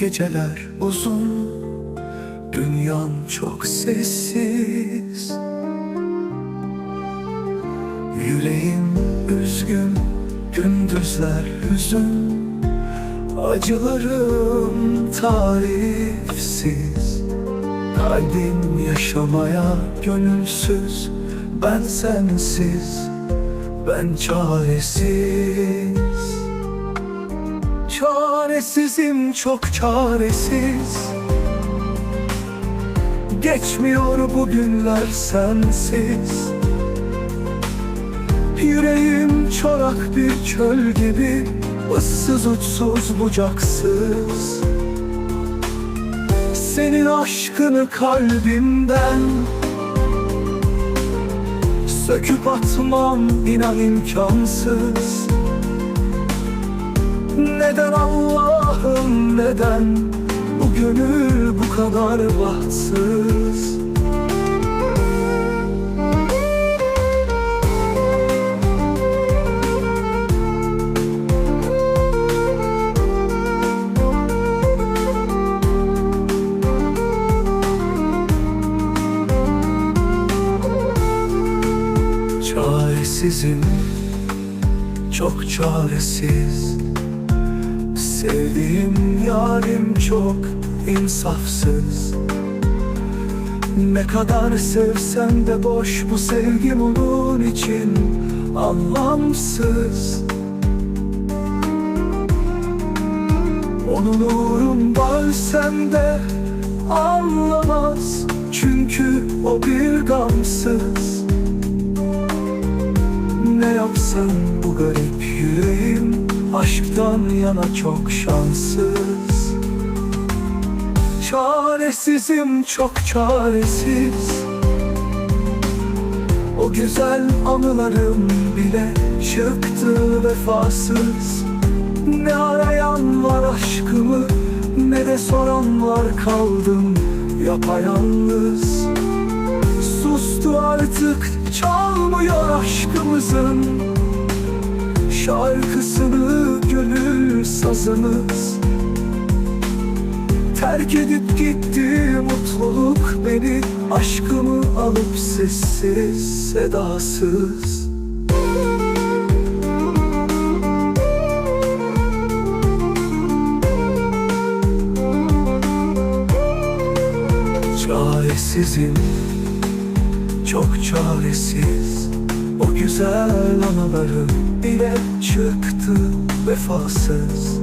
geceler uzun. Dünyan çok sessiz. Yüreğim üzgün Gündüzler hüzün. Acılarım tarifsiz. Kalbim yaşamaya gönülsüz. Ben sensiz Ben çaresiz Çaresizim çok çaresiz. Geçmiyor bu günler sensiz. Yüreğim çorak bir çöl gibi ıssız uçsuz bucaksız. Senin aşkını kalbimden Söküp atmam inan imkansız Neden Allah'ım neden Bu gönül bu kadar bahtsız? Çaresizim Çok çaresiz Sevdiğim yarim çok insafsız. Ne kadar sevsem de boş bu sevgim onun için anlamsız. Onun uğrunda ölsem de anlamaz Çünkü o bir gamsız. Ne yapsam bu garip yüreğim Aşktan yana çok şanssız. Çaresizim çok çaresiz. O güzel anılarım bile çıktı vefasız. Ne arayan var aşkımı Ne de soran var kaldım yapayalnız. Sustu artık çalmıyor aşkımızın Şarkısını gönül sazımız. Terk edip gitti mutluluk beni Aşkımı alıp sessiz sedasız. Çaresizim çok çaresiz O güzel anılarım bile çıktı vefasız